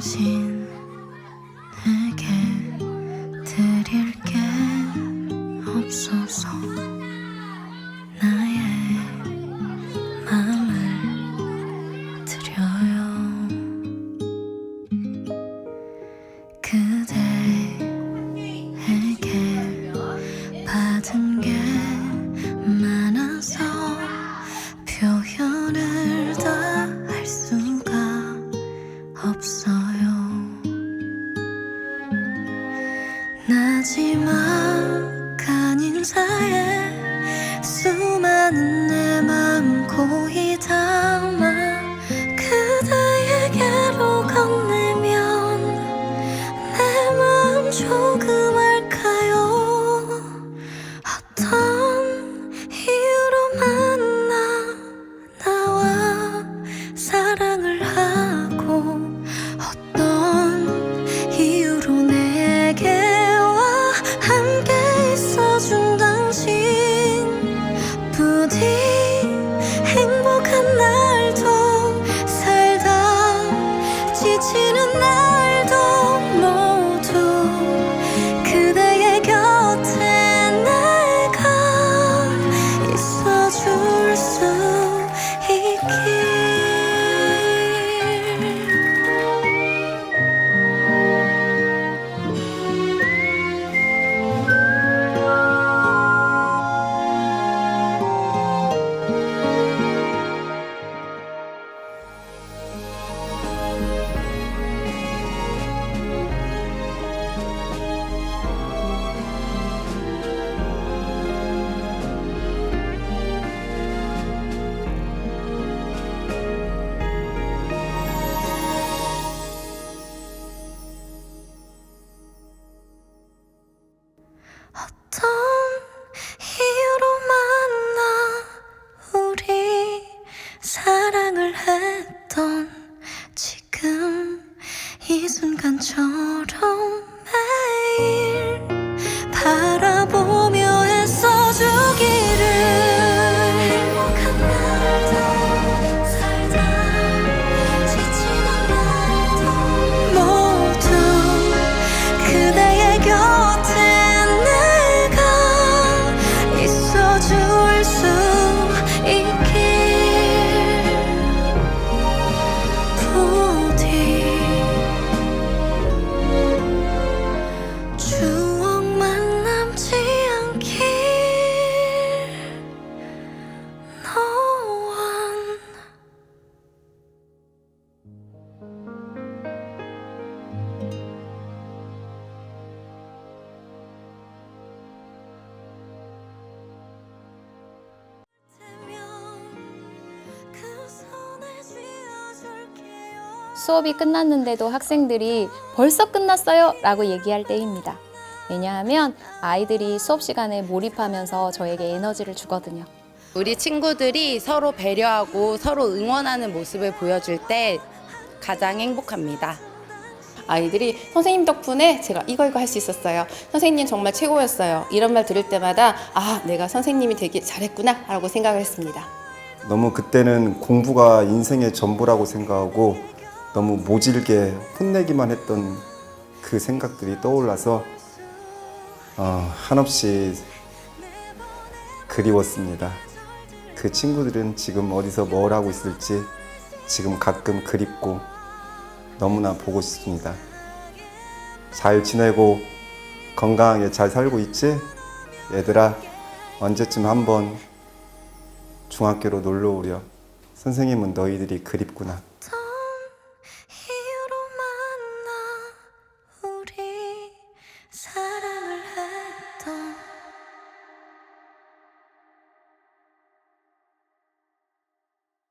心。 인사에 수많은 순간 수업이 끝났는데도 학생들이 벌써 끝났어요 라고 얘기할 때입니다. 왜냐하면 아이들이 수업 시간에 몰입하면서 저에게 에너지를 주거든요. 우리 친구들이 서로 배려하고 서로 응원하는 모습을 보여줄 때 가장 행복합니다. 아이들이 선생님 덕분에 제가 이거 이거 할 수 있었어요. 선생님 정말 최고였어요. 이런 말 들을 때마다 아 내가 선생님이 되길 잘했구나 라고 생각을 했습니다. 너무 그때는 공부가 인생의 전부라고 생각하고 너무 모질게 혼내기만 했던 그 생각들이 떠올라서 어, 한없이 그리웠습니다. 그 친구들은 지금 어디서 뭘 하고 있을지 지금 가끔 그립고 너무나 보고 싶습니다. 잘 지내고 건강하게 잘 살고 있지? 얘들아, 언제쯤 한번 중학교로 놀러 오렴. 선생님은 너희들이 그립구나. さ